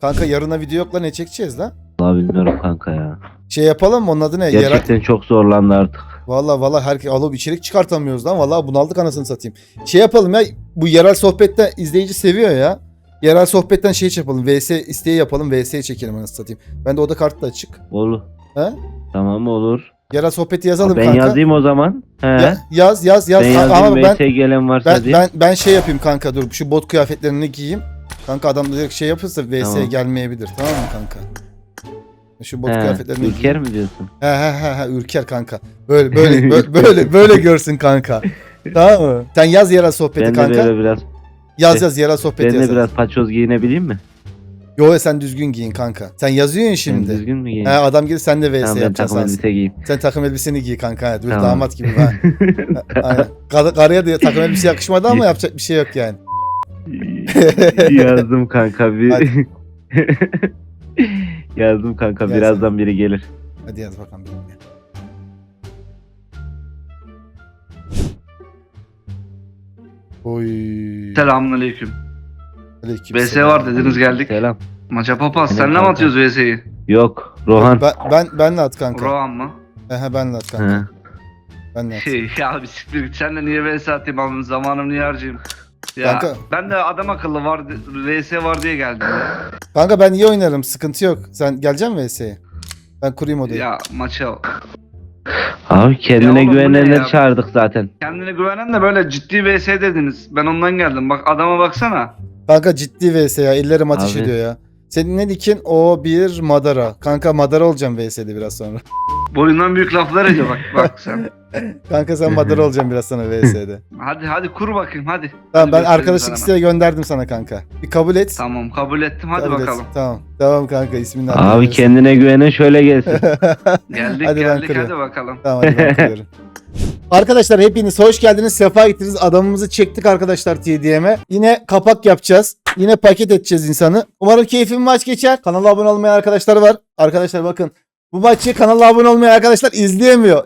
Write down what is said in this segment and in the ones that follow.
Kanka yarına video yok lan ne çekeceğiz lan? Vallahi bilmiyorum kanka ya. Şey yapalım mı onun adı ne? Yerel... Gerçekten çok zorlandı artık. Valla valla herkes alıp içerik çıkartamıyoruz lan. Valla bunaldık anasını satayım. Şey yapalım ya bu yerel sohbette izleyici seviyor ya. Yerel sohbetten şey yapalım. VS isteği yapalım. VS'ye çekelim anasını satayım. Ben de oda kartı da açık. Olur. He? Tamam olur. Yerel sohbeti yazalım ben kanka. yazayım o zaman. He. Ya- yaz yaz yaz. ben A- yazayım. Ama ben, VS gelen varsa ben, diye. ben, ben şey yapayım kanka dur. Şu bot kıyafetlerini giyeyim. Kanka adam direkt şey yapırsa VS'ye Tamam. gelmeyebilir. Tamam mı kanka? Şu bot He, kıyafetlerini Ülker giyeyim. mi diyorsun? He he he he ürker kanka. Böyle böyle böyle böyle, böyle görsün kanka. Tamam mı? Sen yaz yerel sohbeti Ben de kanka. böyle biraz Yaz yaz yerel sohbeti ben yaz. de biraz paçoz giyinebileyim mi? Yo sen düzgün giyin kanka. Sen yazıyorsun Şimdi. şimdi. düzgün mü He giyineyim? adam gelir sen de VS Tamam ben yapacaksın. takım Sen, elbise giyeyim. sen takım elbiseni giy kanka. Evet, böyle Tamam. damat gibi. Ha. Aynen. Kar- karıya da takım elbise yakışmadı ama yapacak bir şey yok yani. Yazdım kanka bir. Hadi. Yazdım kanka Yaz. birazdan biri gelir. Hadi yaz bakalım. ya. Oy. Selamünaleyküm. Aleyküm VS selam. var dediniz geldik. Selam. Maça papaz. Benim Senle mi kanka. atıyoruz VS'yi? Yok Rohan. Ben, ben, benle at kanka. Rohan mı? He benle at kanka. He. Benle at. Şey, ya bir siktir git. Sen de niye VS atayım abi? Zamanımı niye harcayayım? Ya Kanka. ben de adam akıllı var, VS var diye geldim ya. Kanka ben iyi oynarım. Sıkıntı yok. Sen gelecek misin VS'ye? Ben kurayım odayı. Ya maça Abi kendine Ya oğlum bu ne güvenenleri çağırdık zaten. kendine güvenen de böyle ciddi VS dediniz. Ben ondan geldim. Bak adama baksana. Kanka ciddi VS ya. Ellerim ateş Abi. ediyor ya. Senin ne dikin? O bir Madara. Kanka Madara olacağım VS'de biraz sonra. Boyundan büyük laflar ediyor bak bak sen. Kanka sen Madara olacaksın biraz sonra VS'de. Hadi hadi kur bakayım hadi. tamam Hadi ben göstereyim arkadaşlık sana. isteği gönderdim sana kanka. Bir kabul et. Tamam kabul ettim hadi Kabul et. bakalım. Tamam. Tamam kanka ismini Abi alayım. kendine güvenen şöyle gelsin. Geldik Hadi ben geldik hadi bakalım. Tamam hadi ben kuruyorum. Arkadaşlar hepiniz hoş geldiniz. Sefa gittiniz. Adamımızı çektik arkadaşlar TDM'e. Yine kapak yapacağız. Yine paket edeceğiz insanı. Umarım keyifli bir maç geçer. Kanala abone olmayan arkadaşlar var. Arkadaşlar bakın. Bu maçı kanala abone olmayan arkadaşlar izleyemiyor.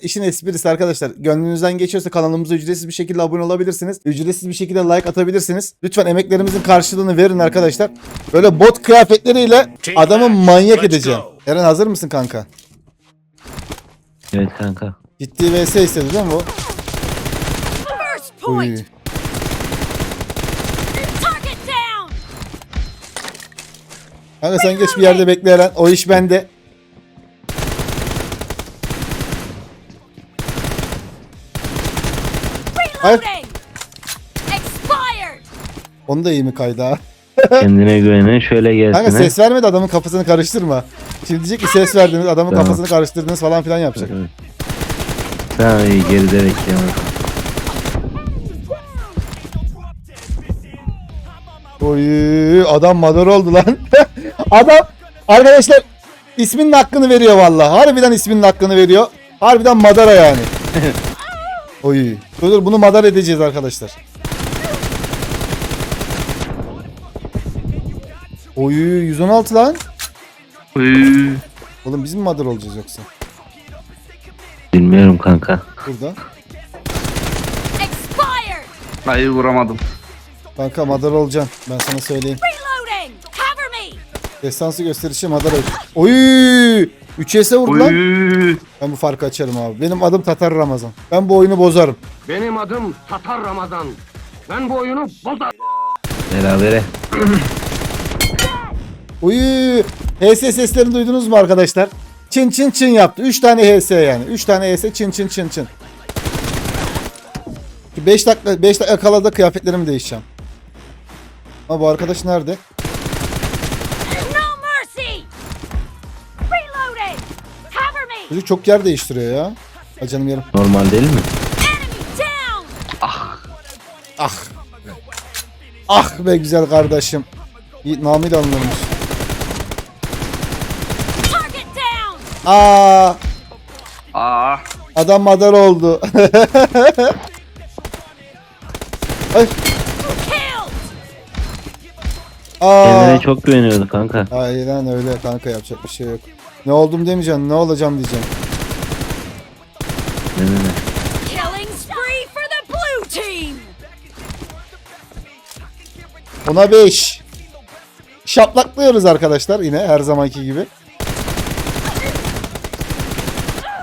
İşin esprisi arkadaşlar. Gönlünüzden geçiyorsa kanalımıza ücretsiz bir şekilde abone olabilirsiniz. Ücretsiz bir şekilde like atabilirsiniz. Lütfen emeklerimizin karşılığını verin arkadaşlar. Böyle bot kıyafetleriyle adamı manyak edeceğim. Eren hazır mısın kanka? evet kanka. Ciddi vs istedi değil mi bu? First Uy. point! Target down! Kanka sen geç bir yerde bekle Eren. O iş bende. Expired! Onu da iyi mi kaydı ha? Kendine güvenen şöyle gelsin. Kanka ses vermedi adamın kafasını karıştırma. Şimdi diyecek ki ses verdiniz adamın Tamam. kafasını karıştırdınız falan filan yapacak. Evet. Tamam iyi geride bekliyorum. Oy adam madar oldu lan. adam arkadaşlar isminin hakkını veriyor vallahi. Harbiden isminin hakkını veriyor. Harbiden madara yani. Oy. Dur dur bunu madar edeceğiz arkadaşlar. Oy 116 lan. Uy. Oğlum biz mi madar olacağız yoksa? Bilmiyorum kanka. Burada. Hayır vuramadım. Kanka madar olacaksın. Ben sana söyleyeyim. Destansı gösterişi madara. Oy! 3 S'e vurdu lan. Uy. Ben bu farkı açarım abi. Benim adım Tatar Ramazan. Ben bu oyunu bozarım. Benim adım Tatar Ramazan. Ben bu oyunu bozar. Berabere. Uy! HS seslerini duydunuz mu arkadaşlar? Çın çın çın yaptı. 3 tane HS yani. 3 tane HS çın çın çın çın. 5 dakika 5 dakika kala da kıyafetlerimi değişeceğim. Ama bu arkadaş nerede? Çocuk çok yer değiştiriyor ya. Ha canım yerim. Normal değil mi? Down! Ah. Ah be güzel kardeşim. İyi, namıyla down! Aa, Aa. adam madar oldu. Ay, aa. Kendine çok güveniyordu kanka. Aynen öyle kanka yapacak bir şey yok. Ne oldum demeyeceksin, ne olacağım diyeceğim. Ne ne ne. Killing spree for the blue team! Ona 5. şaplaklıyoruz arkadaşlar yine her zamanki gibi.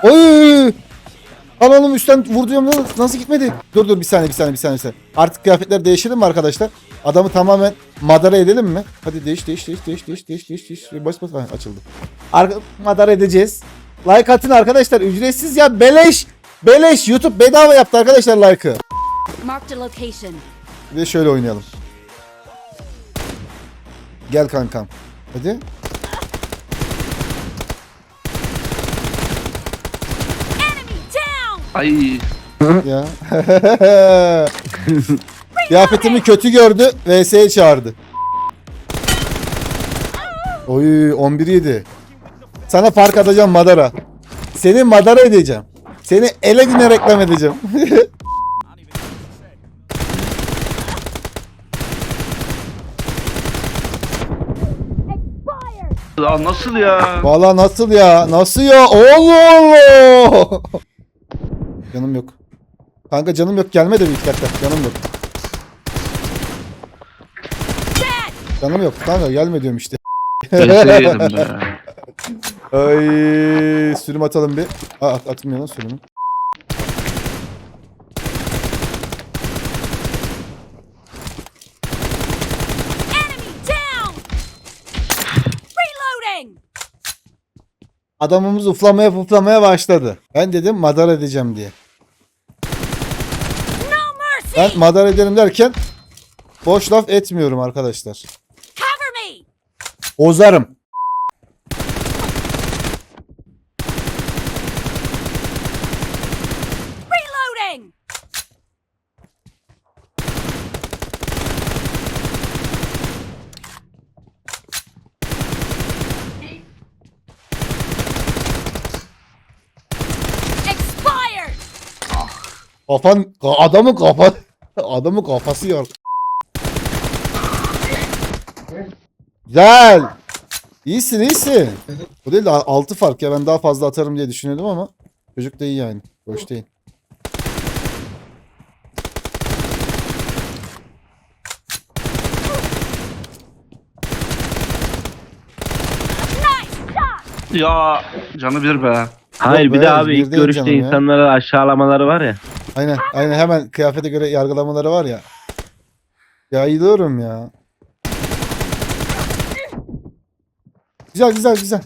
Oy! Oğlum üstten vur diyorum lan nasıl gitmedi? Dur dur bir saniye bir saniye bir saniye. Bir saniye. Artık kıyafetler değişelim mi arkadaşlar? Adamı tamamen madara edelim mi? Hadi değiş değiş değiş değiş değiş değiş değiş değiş. Bas bas Ha, açıldı. Arka, madara edeceğiz. Like atın arkadaşlar ücretsiz ya beleş. Beleş YouTube bedava yaptı arkadaşlar like'ı. Bir de şöyle oynayalım. Gel kankam. Hadi. Enemy down! Ay Ya. Kıyafetimi kötü gördü. VS'ye çağırdı. Oy 11 yedi. Sana fark atacağım Madara. Seni Madara edeceğim. Seni ele güne reklam edeceğim. Ya nasıl ya? Valla nasıl ya? Nasıl ya? Allah. canım yok. Kanka canım yok gelme de bir iki dakika. Canım yok. Canım yok kanka gelme diyorum işte. Be. Ay sürüm atalım bir. Aa at, lan sürümü. Enemy down! Reloading! Adamımız uflamaya puflamaya başladı. Ben dedim madar edeceğim diye. No mercy! Ben madar ederim derken boş laf etmiyorum arkadaşlar. Cover me! Ozarım. Reloading! Expired! Kafan adamın kafa adamın kafası yok. Güzel. İyisin iyisin. Bu değil de 6 fark ya ben daha fazla atarım diye düşünüyordum ama çocuk da iyi yani. Boş değil. Nice shot! Ya canı bir be. Hayır bir be, de abi bir ilk değil görüşte canım ya. insanlara aşağılamaları var ya. Aynen aynen hemen kıyafete göre yargılamaları var ya. Yayılıyorum ya. Güzel güzel güzel.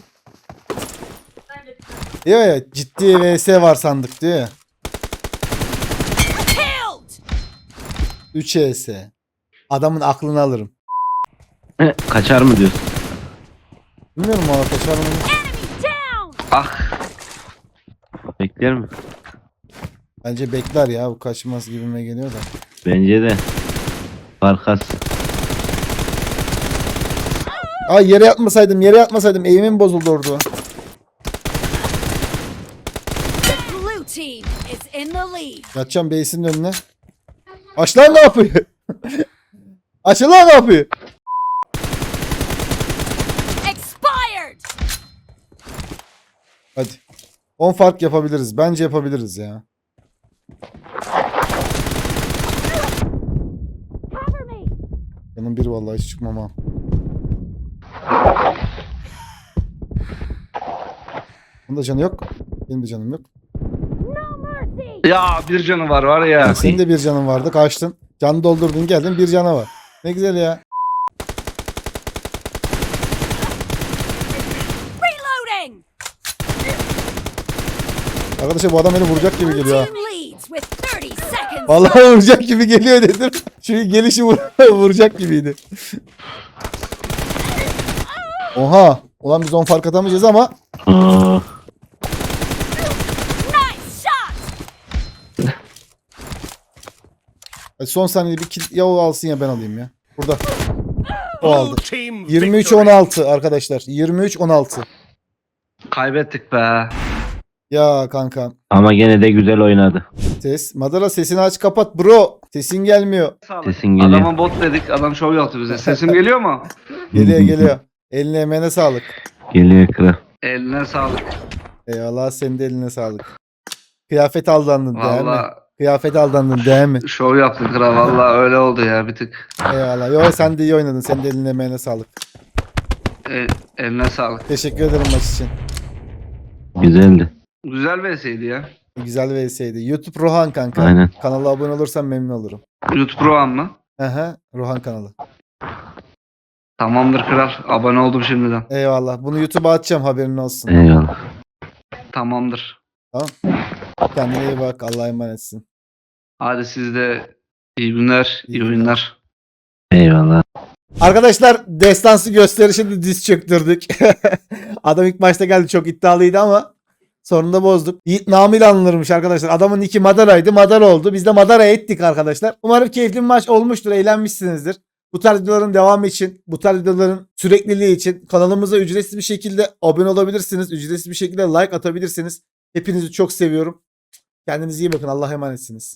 Ya ya ciddi vs var sandık diyor ya. Killed! 3 vs. Adamın aklını alırım. Kaçar mı diyorsun? Bilmiyorum ama kaçar mı? Ah Bekler mi? Bence bekler ya bu kaçmaz gibime geliyor da. Bence de. Farkas. Ay yere yatmasaydım yere yatmasaydım eğimim bozuldu orada. Yatacağım base'in önüne. Aç lan kapıyı. Aç lan kapıyı. Expired! Hadi. 10 fark yapabiliriz. Bence yapabiliriz ya. Canım bir vallahi hiç çıkmam ha. Bunda canı yok. Benim de canım yok. Ya bir canı var var ya. Senin de bir canın vardı. Kaçtın. Can doldurdun geldin. Bir cana var. Ne güzel ya. Reloading! Arkadaşlar bu adam beni vuracak gibi geliyor ha. team leads with 30 seconds Vallahi vuracak gibi geliyor dedim. Çünkü gelişi vur- vuracak gibiydi. Oha. Ulan biz 10 fark atamayacağız ama Hadi son saniyede bir kill ya o alsın ya ben alayım ya. Burada. O aldı. team 23 victory. 16 arkadaşlar. 23 16. Kaybettik be. Ya kanka. ama gene de güzel oynadı. Ses. Madara sesini aç kapat bro. Sesin gelmiyor. Sesin geliyor. Adama bot dedik. Adam şov yaptı bize. Sesim geliyor mu? Geliyor geliyor. Eline emeğine sağlık. Geliyor kral. Eline sağlık. Eyvallah senin de eline sağlık. Kıyafet aldandın değil mi? Valla Kıyafet aldandın değil mi? şov yaptın kral. Valla öyle oldu ya bir tık. Eyvallah. Yo sen de iyi oynadın. Senin de eline emeğine sağlık. E, eline sağlık. Teşekkür ederim maç için. Güzeldi. Güzel VS'ydi ya. Güzel VS'ydi. YouTube Rohan kanka. Aynen. Kanala abone olursan memnun olurum. YouTube Rohan mı? Aha, Rohan kanalı. Tamamdır kral. Abone oldum şimdiden. Eyvallah. Bunu YouTube'a atacağım haberin olsun. Eyvallah. Tamamdır. Kendine iyi bak. Allah'a emanetsin. Hadi siz de iyi günler, iyi İyi oyunlar. Eyvallah. Arkadaşlar destansı gösterişinde diz çöktürdük. Adam ilk başta geldi çok iddialıydı ama sonunda bozduk. Yiğit namıyla anılırmış arkadaşlar. Adamın iki Madara'ydı. Madara oldu. Biz de Madara ettik arkadaşlar. Umarım keyifli bir maç olmuştur. Eğlenmişsinizdir. Bu tarz videoların devamı için, bu tarz videoların sürekliliği için kanalımıza ücretsiz bir şekilde abone olabilirsiniz. Ücretsiz bir şekilde like atabilirsiniz. Hepinizi çok seviyorum. Kendinize iyi bakın. Allah'a emanetsiniz.